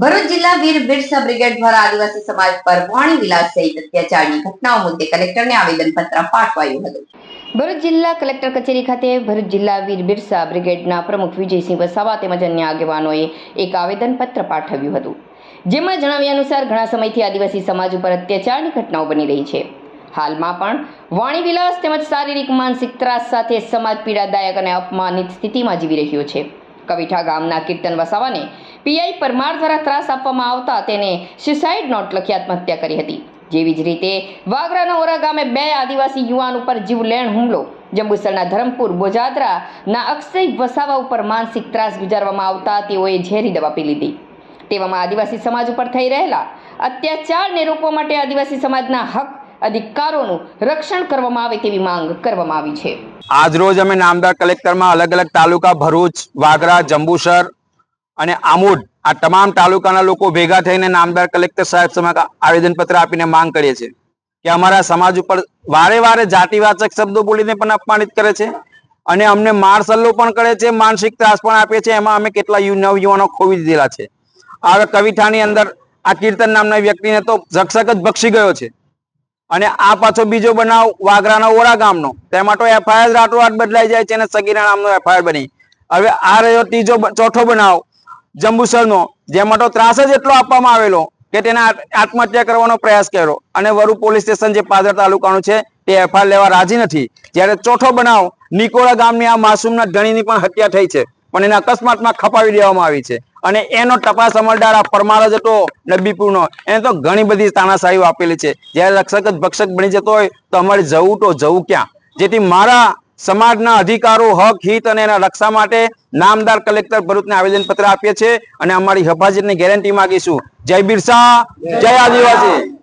ભરૂચ જિલ્લા વીર બિરસા બ્રિગેડ દ્વારા આદિવાસી સમાજ પર વાણી વિલાસ સહિત અત્યાચારની ઘટનાઓ મુદ્દે કલેક્ટરને આવેદનપત્ર પાઠવાયું હતું. ભરૂચ જિલ્લા કલેક્ટર કચેરી ખાતે ભરૂચ જિલ્લા વીર બિરસા બ્રિગેડના પ્રમુખ વિજયસિંહ વસાવા તેમજ અન્ય આગેવાનોએ એક આવેદનપત્ર પાઠવ્યું હતું. જેમાં જણાવ્યા અનુસાર ઘણા સમયથી આદિવાસી સમાજ ઉપર અત્યાચારની ઘટનાઓ બની રહી છે. હાલમાં પણ વાણી વિલાસ તેમજ શારીરિક માનસિક ત્રાસ સાથે સમાજ પીડાદાયક અને અપમાનિત સ્થિતિમાં જીવી રહ્યો છે. કવિઠા ગામના કીર્તન વસાવાને પીઆઈ પરમાર દ્વારા ત્રાસ આપવામાં આવતા તેને સ્યુસાઇડ નોટ લખી આત્મહત્યા કરી હતી. જેવી જ રીતે, વાગરાના ઓરા ગામે બે આદિવાસી યુવાન ઉપર જીવલેણ હુમલો. જંબુસરના ધરમપુર, બોજાદરાના અક્ષય વસાવા ઉપર માનસિક ત્રાસ ગુજારવામાં આવતા તેઓએ ઝેરી દવા પી લીધી. તેવામાં આદિવાસી સમાજ ઉપર થઈ રહેલા અત્યાચારને રોકવા માટે આદિવાસી સમાજના હક, અધિકારોનું રક્ષણ કરવામાં આવે તેવી માંગ કરવામાં આવી છે. આજ રોજ અમે નામદાર કલેક્ટરમાં અલગ અલગ તાલુકા ભરૂચ, વાગરા, જંબુસર અને આમોદ, આ તમામ તાલુકાના લોકો ભેગા થઈને નામદાર કલેક્ટર સાહેબ સમક્ષ આવેદનપત્ર આપીને માંગ કરીએ છીએ કે અમારા સમાજ ઉપર વારે વારે જાતિવાચક શબ્દો બોલીને પણ અપમાનિત કરે છે અને અમને માર પણ કરે છે, માનસિક ત્રાસ પણ આપે છે એમાં અમે કેટલા નવયુવાનો ખોવી દીધેલા છે. હવે કવિઠાની અંદર આ કીર્તન નામના વ્યક્તિને તો રક્ષક જ બક્ષી ગયો છે. અને આ પાછો બીજો બનાવ વાગરાના ઓરા ગામનો. તેમાં તો એફઆઈઆર રાતોરાત બદલાઈ જાય છે અને સગીરા નામનો એફઆઈઆર બની. હવે આ રહ્યો ત્રીજો ચોથો બનાવ. જંબુસરનો, જેમાં તો ત્રાસ જ એટલો આપવામાં આવેલો કે તેને આત્મહત્યા કરવાનો પ્રયાસ કર્યો. અને વરુ પોલીસ સ્ટેશન જે પાદર તાલુકાનું છે, તે એફઆઈઆર લેવા રાજી નથી. જ્યારે ચોથો બનાવ નિકોળા ગામની આ માસૂમના ધણીની પણ હત્યા થઈ છે. પણ એને અકસ્માતમાં ખપાવી દેવામાં આવી છે. અને એનો તપાસ અમલદાર આ પરમાર જ હતો, નબીપુરનો. એને તો ઘણી બધી તાનાશાહીઓ આપેલી છે. જ્યારે રક્ષક જ ભક્ષક બની જતો હોય, તો અમારે જવું તો જવું ક્યાં? જેથી મારા સમાજના અધિકારો, હક, હિત અને એના રક્ષા માટે નામદાર કલેક્ટર ભરૂચને આવેદનપત્ર આપીએ છીએ અને અમારી હફાજતની ગેરંટી માંગીશું. જય બિરસા, જય આદિવાસી.